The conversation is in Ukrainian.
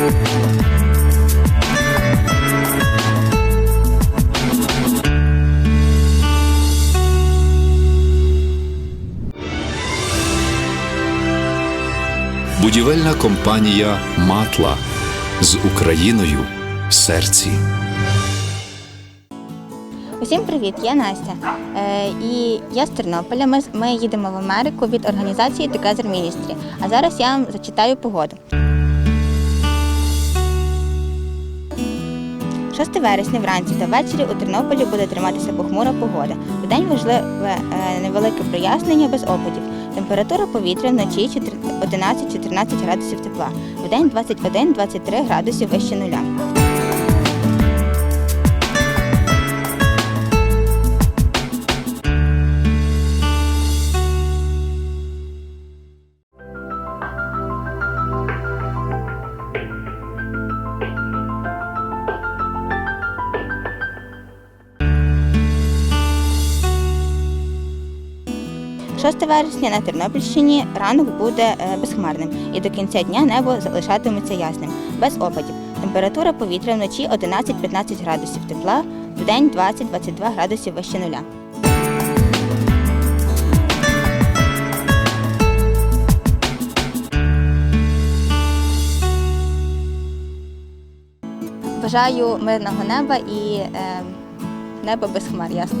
Будівельна компанія Матла з Україною в серці. Усім привіт, я Настя. Е, і я з Тернополя. Ми, ми їдемо в Америку від організації Together Ministry. А зараз я вам зачитаю погоду. 6 вересня вранці та ввечері у Тернополі буде триматися похмура погода. Вдень важливе е, невелике прояснення без опадів. Температура повітря вночі 11-14 градусів тепла. Вдень 21-23 градусів вище нуля. – 6 вересня на Тернопільщині ранок буде е, безхмарним і до кінця дня небо залишатиметься ясним, без опадів. Температура повітря вночі 11-15 градусів тепла, вдень 20-22 градусів вище нуля. Бажаю мирного неба і е, неба без хмар, ясно.